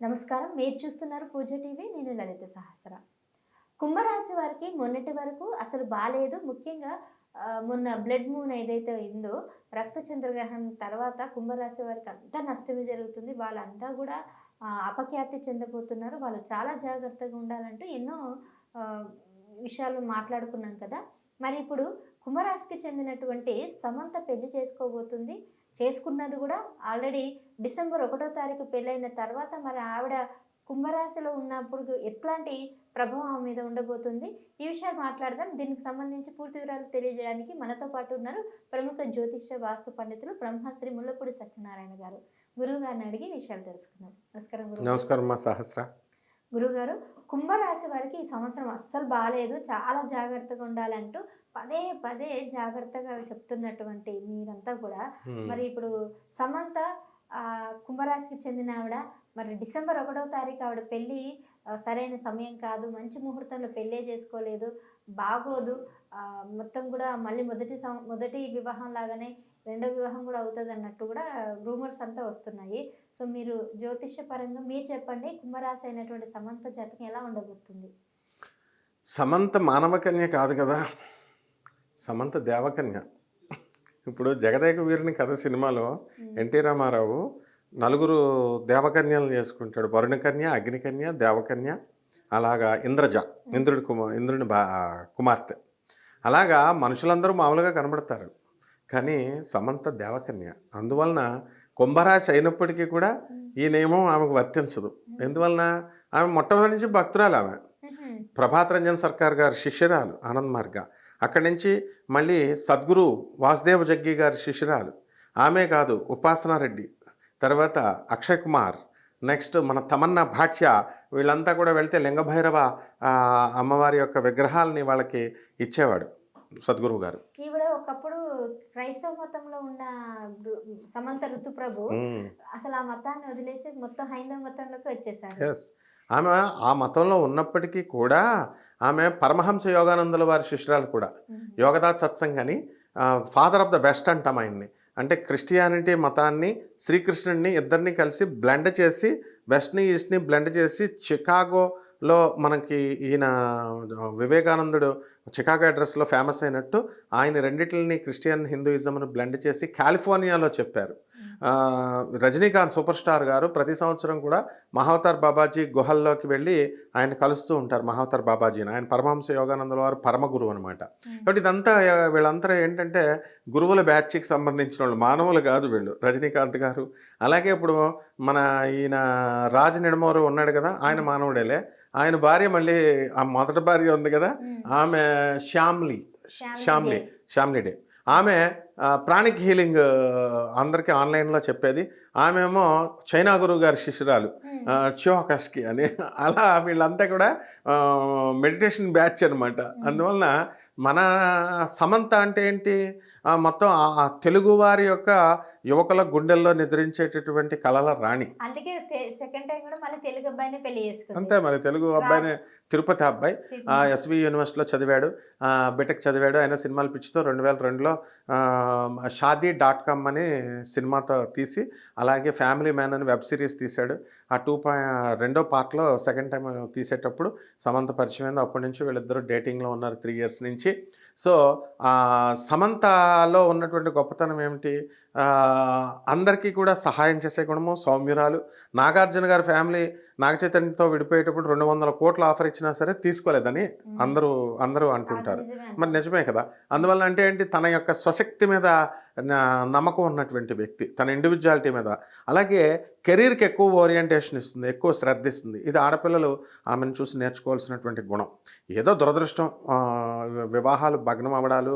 నమస్కారం. మీరు చూస్తున్నారు పూజ టీవీ. నేను లలిత సహస్ర. కుంభరాశి వారికి మొన్నటి వరకు అసలు బాగాలేదు ముఖ్యంగా మొన్న బ్లడ్ మూన్ ఏదైతే ఉందో రక్త చంద్రగ్రహణం తర్వాత కుంభరాశి వారికి అంతా నష్టమే జరుగుతుంది. వాళ్ళంతా కూడా అపఖ్యాతి చెందబోతున్నారు. వాళ్ళు చాలా జాగ్రత్తగా ఉండాలంటూ ఎన్నో విషయాలు మాట్లాడుకున్నాం కదా. మరి ఇప్పుడు కుంభరాశికి చెందినటువంటి సమంత పెళ్ళి చేసుకోబోతుంది. చేసుకున్నది కూడా ఆల్రెడీ డిసెంబర్ ఒకటో తారీఖు పెళ్ళైన తర్వాత మరి ఆవిడ కుంభరాశిలో ఉన్నప్పుడు ఎట్లాంటి ప్రభావం ఆమె మీద ఉండబోతుంది? ఈ విషయాలు మాట్లాడదాం. దీనికి సంబంధించి పూర్తి వివరాలు తెలియజేయడానికి మనతో పాటు ఉన్నారు ప్రముఖ జ్యోతిష్య వాస్తు పండితులు బ్రహ్మశ్రీ ముల్లపూడి సత్యనారాయణ గారు. గురువు గారిని అడిగి విషయాలు తెలుసుకుందాం. నమస్కారం గురువు నమస్కారం మా సహస్ర. గురుగారు కుంభరాశి వారికి ఈ సంవత్సరం అస్సలు బాగాలేదు చాలా జాగ్రత్తగా ఉండాలంటూ పదే పదే జాగ్రత్తగా చెప్తున్నటువంటి మీరంతా కూడా. మరి ఇప్పుడు సమంత కుంభరాశికి చెందిన ఆవిడ మరి డిసెంబర్ ఒకటో తారీఖు ఆవిడ పెళ్ళి సరైన సమయం కాదు మంచి ముహూర్తంలో పెళ్ళే చేసుకోలేదు బాగోదు మొత్తం కూడా మళ్ళీ మొదటి మొదటి వివాహం లాగానే రెండో వివాహం కూడా అవుతుంది అన్నట్టు కూడా రూమర్స్ అంతా వస్తున్నాయి. సో మీరు జ్యోతిష్య పరంగా మీరు చెప్పండి కుంభరాశి అయినటువంటి సమంత జాతకం ఎలా ఉండబోతుంది? సమంత మానవకన్య కాదు కదా. సమంత దేవకన్య. ఇప్పుడు జగదేక వీరుని కథ సినిమాలో ఎన్టీ రామారావు నలుగురు దేవకన్యలను చేసుకుంటాడు. వరుణకన్య అగ్నికన్య దేవకన్య అలాగా ఇంద్రజ ఇంద్రుడి కుమార్ ఇంద్రుని బా కుమార్తె. అలాగా మనుషులందరూ మామూలుగా కనబడతారు. కానీ సమంత దేవకన్య అందువలన కుంభరాశి అయినప్పటికీ కూడా ఈ నియమం ఆమెకు వర్తించదు. ఎందువలన ఆమె మొట్టమొదటి నుంచి భక్తురాలు ఆమె. ప్రభాత్ రంజన్ సర్కార్ గారి శిష్యురాలు ఆనంద్ మార్గ. అక్కడి నుంచి మళ్ళీ సద్గురు వాసుదేవ జగ్గి గారి శిష్యురాలు. ఆమె కాదు ఉపాసనా రెడ్డి తర్వాత అక్షయ్ కుమార్. నెక్స్ట్ మన తమన్నా భాట్య. వీళ్ళంతా కూడా వెళ్తే లింగభైరవ అమ్మవారి యొక్క విగ్రహాలని వాళ్ళకి ఇచ్చేవాడు సద్గురువు గారు. ఈవిడ ఒకప్పుడు క్రైస్తవ మతంలో ఉన్న సమంత ఋతుప్రభు. అసలు ఆ మతాన్ని వదిలేసి మొత్తం హైందవ మతంలోకి వచ్చేసారు. ఎస్ ఆమె ఆ మతంలో ఉన్నప్పటికీ కూడా ఆమె పరమహంస యోగానందుల వారి శిష్యురాలు కూడా మ్మ్. యోగదాత్ సత్సంగ్ అని ఫాదర్ ఆఫ్ ద వెస్ట్ అంటాం ఆయన్ని అంటే క్రిస్టియానిటీ మతాన్ని శ్రీకృష్ణుడిని ఇద్దరిని కలిసి బ్లెండ్ చేసి వెస్ట్ని ఈస్ట్ని బ్లెండ్ చేసి చికాగోలో మనకి ఈయన వివేకానందుడు చికాగో అడ్రస్లో ఫేమస్ అయినట్టు ఆయన రెండిటిని క్రిస్టియన్ హిందూయిజంను బ్లెండ్ చేసి కాలిఫోర్నియాలో చెప్పారు. రజనీకాంత్ సూపర్ స్టార్ గారు ప్రతి సంవత్సరం కూడా మహావతార్ బాబాజీ గుహల్లోకి వెళ్ళి ఆయన కలుస్తూ ఉంటారు మహావతార్ బాబాజీని. ఆయన పరమహంస యోగానందుల వారు పరమ గురువు అనమాట. కాబట్టి ఇదంతా వీళ్ళంతా ఏంటంటే గురువుల బ్యాచ్కి సంబంధించిన వాళ్ళు మానవులు కాదు వీళ్ళు. రజనీకాంత్ గారు. అలాగే ఇప్పుడు మన ఈయన రాజ నిడమోరు ఉన్నాడు కదా ఆయన మానవుడేలే. ఆయన భార్య మళ్ళీ ఆ మొదటి భార్య ఉంది కదా. ఆమె శ్యామ్లీ శ్యామ్లీ శ్యామ్లీ డే. శ్యామ్లీ డే ఆమె ఆ, ప్రాణిక్ హీలింగ్ అందరికీ ఆన్లైన్లో చెప్పేది. ఆమె ఏమో చైనా గురువు గారి శిష్యురాలు మ్మ్. చియోకస్కి అని. అలా వీళ్ళంతా కూడా మెడిటేషన్ బ్యాచ్ అనమాట అందువలన మన సమంత అంటే ఏంటి? మొత్తం ఆ- ఆ తెలుగువారి యొక్క యువకుల గుండెల్లో నిద్రించేటటువంటి కళల రాణి. అందుకే సెకండ్ టైం కూడా మళ్ళీ తెలుగు అబ్బాయిని పెళ్ళి చేసుకుంది. అంతే మరి తెలుగు అబ్బాయిని తిరుపతి అబ్బాయి. ఎస్వి యూనివర్సిటీలో చదివాడు. బీటెక్ చదివాడు. ఆయన సినిమాల పిచ్చితో రెండు వేల రెండులో షాదీ డాట్ కామ్ అని సినిమాతో తీసి అలాగే ఫ్యామిలీ మ్యాన్ అని వెబ్ సిరీస్ తీశాడు. ఆ టూ పాయింట్ రెండో పార్ట్లో సెకండ్ టైం తీసేటప్పుడు సమంత పరిచయం అప్పటి నుంచి వీళ్ళిద్దరూ డేటింగ్లో ఉన్నారు త్రీ ఇయర్స్ నుంచి. సో సమంతలో ఉన్నటువంటి గొప్పతనం ఏమిటి? అందరికీ కూడా సహాయం చేసే గుణము సౌమ్యురాలు. నాగార్జున గారి ఫ్యామిలీ నాగచైతన్యతో విడిపోయేటప్పుడు రెండు వందల కోట్లు ఆఫర్ ఇచ్చినా సరే తీసుకోలేదని అందరూ అందరూ అంటుంటారు. మరి నిజమే కదా? అందువల్ల అంటే ఏంటి? తన యొక్క స్వశక్తి మీద నమ్మకం ఉన్నటువంటి వ్యక్తి తన ఇండివిజువాలిటీ మీద. అలాగే కెరీర్కి ఎక్కువ ఓరియంటేషన్ ఇస్తుంది ఎక్కువ శ్రద్ధ ఇస్తుంది. ఇది ఆడపిల్లలు ఆమెను చూసి నేర్చుకోవాల్సినటువంటి గుణం. ఏదో దురదృష్టం వివాహాలు భగ్నం అవ్వడాలు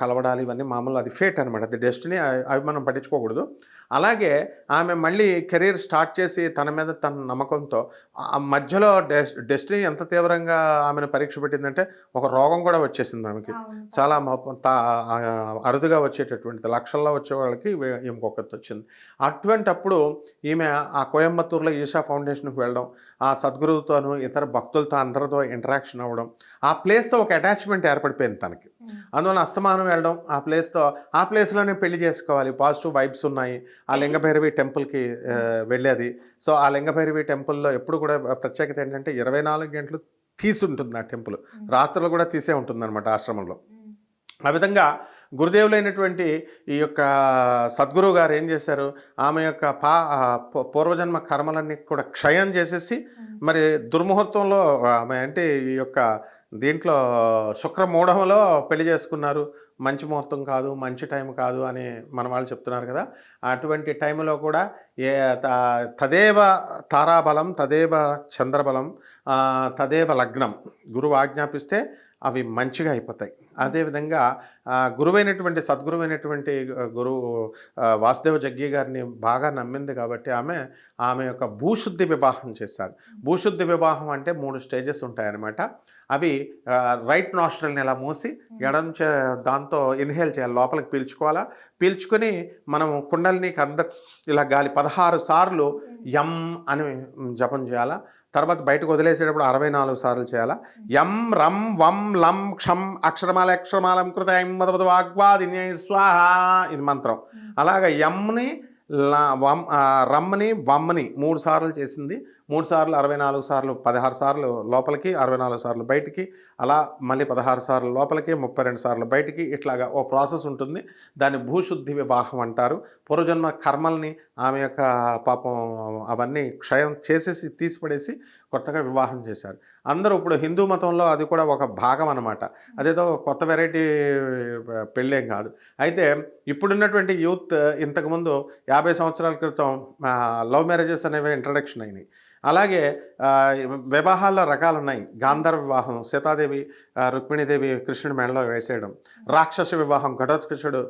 కలవడాలు ఇవన్నీ మామూలు అది ఫేట్ అనమాట అది డెస్టినీ అవి మనం పట్టించుకోకూడదు. అలాగే ఆమె మళ్ళీ కెరీర్ స్టార్ట్ చేసి తన మీద తన నమ్మకంతో ఆ మధ్యలో డెస్ డెస్టినీ ఎంత తీవ్రంగా ఆమెను పరీక్ష పెట్టిందంటే ఒక రోగం కూడా వచ్చేసింది ఆమెకి. చాలా అరుదుగా వచ్చేటటువంటిది లక్షల్లో వచ్చే వాళ్ళకి ఇంకొకటి వచ్చింది. అటువంటి అప్పుడు ఈమె ఆ కోయంబత్తూరులో ఈషా ఫౌండేషన్కి వెళ్ళడం ఆ సద్గురువుతోనూ ఇతర భక్తులతో అందరితో ఇంటరాక్షన్ అవ్వడం. ఆ ప్లేస్తో ఒక అటాచ్మెంట్ ఏర్పడిపోయింది తనకి. అందువల్ల అస్తమానం వెళ్ళడం ఆ ప్లేస్తో ఆ ప్లేస్లోనే పెళ్ళి చేసుకోవాలి. పాజిటివ్ వైబ్స్ ఉన్నాయి. ఆ లింగభైరవి టెంపుల్కి వెళ్ళేది. సో ఆ లింగభైరవి టెంపుల్లో ఎప్పుడు కూడా ప్రత్యేకత ఏంటంటే ఇరవై నాలుగు గంటలు తీసి ఉంటుంది ఆ టెంపుల్. రాత్రులు కూడా తీసే ఉంటుంది అనమాట ఆశ్రమంలో ఆ విధంగా గురుదేవులైనటువంటి ఈ యొక్క సద్గురువు గారు ఏం చేశారు? ఆమె యొక్క పా పూర్వజన్మ కర్మలన్నీ కూడా క్షయం చేసేసి మరి దుర్ముహూర్తంలో ఆమె అంటే ఈ యొక్క దీంట్లో శుక్రమూఢంలో పెళ్ళి చేసుకున్నారు. మంచి ముహూర్తం కాదు మంచి టైం కాదు అని మన వాళ్ళు చెప్తున్నారు కదా. అటువంటి టైంలో కూడా ఏ తదేవ తారాబలం తదేవ చంద్రబలం తదేవ లగ్నం గురువు ఆజ్ఞాపిస్తే అవి మంచిగా అయిపోతాయి. అదేవిధంగా గురువైనటువంటి సద్గురువైనటువంటి గురువు వాసుదేవ జగ్గి గారిని బాగా నమ్మింది కాబట్టి ఆమె ఆమె యొక్క భూశుద్ధి వివాహం చేశారు. భూశుద్ధి వివాహం అంటే మూడు స్టేజెస్ ఉంటాయన్నమాట. అవి రైట్ నాస్ట్రల్ని ఇలా మూసి ఎడం చే దాంతో ఇన్హేల్ చేయాలి లోపలికి పీల్చుకోవాలా? పీల్చుకొని మనం కుండలిని అంద ఇలా గాలి పదహారు సార్లు ఎం అని జపం చేయాలా? తర్వాత బయటకు వదిలేసేటప్పుడు అరవై నాలుగు సార్లు చేయాలా? యం రం వం లం క్షం అక్షరమాల అక్షరమాలం కృత వాగ్వాది స్వాహ ఇది మంత్రం. అలాగ యమ్ని లా వమ్ ఆ, రమ్మని వమ్మని మూడు సార్లు చేసింది. మూడు సార్లు అరవై నాలుగు సార్లు పదహారు సార్లు లోపలికి అరవై నాలుగు సార్లు బయటికి అలా మళ్ళీ పదహారు సార్లు లోపలికి ముప్పై రెండు సార్లు బయటికి ఇట్లాగా ఓ ప్రాసెస్ ఉంటుంది. దాన్ని భూశుద్ధి వివాహం అంటారు. పూర్వజన్మ కర్మల్ని ఆమె యొక్క పాపం అవన్నీ క్షయం చేసేసి తీసిపడేసి కొత్తగా వివాహం చేశారు. అందరూ ఇప్పుడు హిందూ మతంలో అది కూడా ఒక భాగం అన్నమాట. అదేదో కొత్త వెరైటీ పెళ్ళేం కాదు. అయితే ఇప్పుడున్నటువంటి యూత్ ఇంతకుముందు యాభై సంవత్సరాల క్రితం లవ్ మ్యారేజెస్ అనేవి ఇంట్రడక్షన్ అయినాయి. అలాగే వివాహాల వివాహాల్లో రకాలు ఉన్నాయి గాంధర్వ వివాహం సీతాదేవి రుక్మిణీదేవి కృష్ణుడి మెడలో వేసేయడం రాక్షస వివాహం ఘటోత్కృష్ణుడు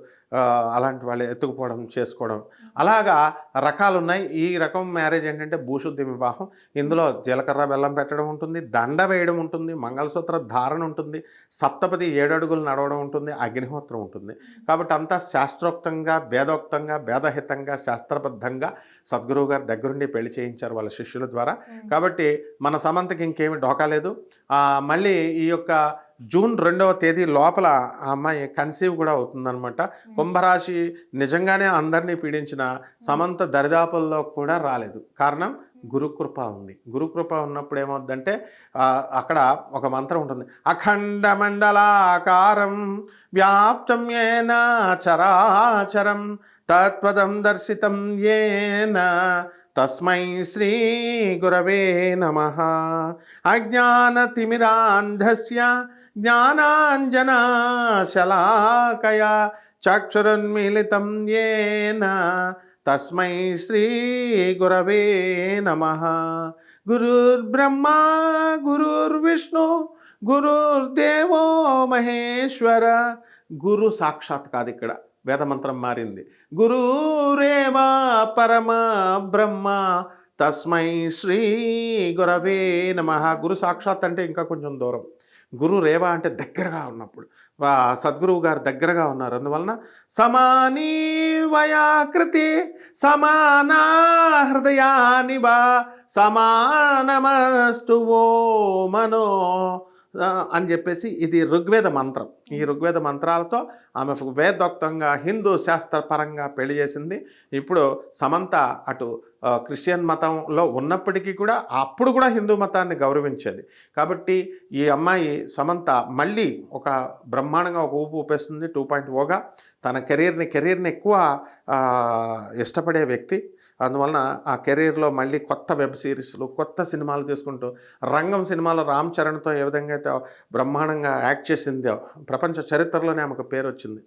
అలాంటి వాళ్ళు ఎత్తుకుపోవడం చేసుకోవడం. అలాగా రకాలు ఉన్నాయి ఈ రకం మ్యారేజ్ ఏంటంటే భూశుద్ధి వివాహం. ఇందులో జీలకర్ర బెల్లం పెట్టడం ఉంటుంది. దండ వేయడం ఉంటుంది. మంగళసూత్ర ధారణ ఉంటుంది. సప్తపది ఏడు అడుగులు నడవడం ఉంటుంది. అగ్నిహోత్రం ఉంటుంది. కాబట్టి అంతా శాస్త్రోక్తంగా వేదోక్తంగా వేదహితంగా శాస్త్రబద్ధంగా సద్గురువు గారి దగ్గరుండి పెళ్ళి చేయించారు వాళ్ళ శిష్యుల ద్వారా. కాబట్టి మన సమంతకి ఇంకేమి డోకా లేదు. మళ్ళీ ఈ యొక్క జూన్ రెండవ తేదీ లోపల ఆ అమ్మాయి కన్సీవ్ కూడా అవుతుందన్నమాట. కుంభరాశి నిజంగానే అందరినీ పీడించిన సమంత దరిదాపుల్లో కూడా రాలేదు. కారణం గురుకృప ఉంది. గురుకృప ఉన్నప్పుడు ఏమవుద్దంటే అక్కడ ఒక మంత్రం ఉంటుంది. అఖండ మండలాకారం వ్యాప్తం ఏన చరాచరం తత్పదం దర్శితం ఏన తస్మై శ్రీ గురవే నమ. అజ్ఞానతిమిరాంధస్య జ్ఞానాంజన శలాకయ చక్షురున్మిళితం ఏన తస్మై శ్రీ గురవే నమ. గురుర్బ్రహ్మా గురుర్విష్ణు గురుర్దేవో మహేశ్వర. గురు సాక్షాత్ కాదు ఇక్కడ వేదమంత్రం మారింది. గురురేవా పరమ బ్రహ్మ తస్మై శ్రీ గురవే నమ. గురు సాక్షాత్ అంటే ఇంకా కొంచెం దూరం. గురు రేవా అంటే దగ్గరగా ఉన్నప్పుడు. వా సద్గురువు గారు దగ్గరగా ఉన్నారు. అందువలన సమానీ వయాకృతి సమానా హృదయాని వా సమానమస్తు ఓ మనో అని చెప్పేసి ఇది ఋగ్వేద మంత్రం. ఈ ఋగ్వేద మంత్రాలతో ఆమె వేదోక్తంగా హిందూ శాస్త్రపరంగా పెళ్ళి చేసింది. ఇప్పుడు సమంత అటు క్రిస్టియన్ మతంలో ఉన్నప్పటికీ కూడా అప్పుడు కూడా హిందూ మతాన్ని గౌరవించేది. కాబట్టి ఈ అమ్మాయి సమంత మళ్ళీ ఒక బ్రహ్మాండంగా ఒక ఊపు ఊపేస్తుంది టూ పాయింట్ ఓగా తన కెరీర్ని కెరీర్ని ఎక్కువ ఇష్టపడే వ్యక్తి. అందువలన ఆ కెరీర్లో మళ్ళీ కొత్త వెబ్ సిరీస్లు కొత్త సినిమాలు తీసుకుంటూ రంగం సినిమాలో రామ్ చరణ్తో ఏ విధంగా అయితే బ్రహ్మాండంగా యాక్ట్ చేసిందో ప్రపంచ చరిత్రలోనే ఆమెకు పేరు వచ్చింది.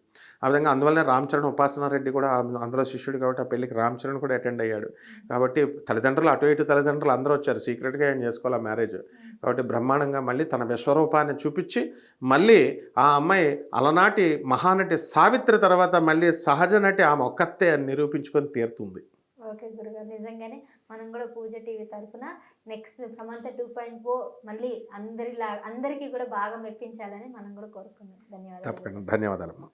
ఆ విధంగా అందువల్లనే రామ్ చరణ్ ఉపాసనారెడ్డి కూడా అందులో శిష్యుడు కాబట్టి ఆ పెళ్ళికి రామ్ చరణ్ కూడా అటెండ్ అయ్యాడు. కాబట్టి తల్లిదండ్రులు అటు ఇటు తల్లిదండ్రులు అందరూ వచ్చారు. సీక్రెట్గా ఏం చేసుకోవాలి ఆ మ్యారేజ్? కాబట్టి బ్రహ్మాండంగా మళ్ళీ తన విశ్వరూపాన్ని చూపించి మళ్ళీ ఆ అమ్మాయి అలనాటి మహానటి సావిత్రి తర్వాత మళ్ళీ సహజ నటి ఆమె ఒక్కతే అని నిరూపించుకొని తీరుతుంది. ఓకే గురుగారు. నిజంగానే మనం కూడా పూజ టీవీ తరఫున next Samantha two point four మళ్ళీ అందరిలా అందరికీ కూడా బాగా మెప్పించాలని మనం కూడా కోరుకున్నాం ధన్యవాదాలు. తప్పకుండా. ధన్యవాదాలమ్మా.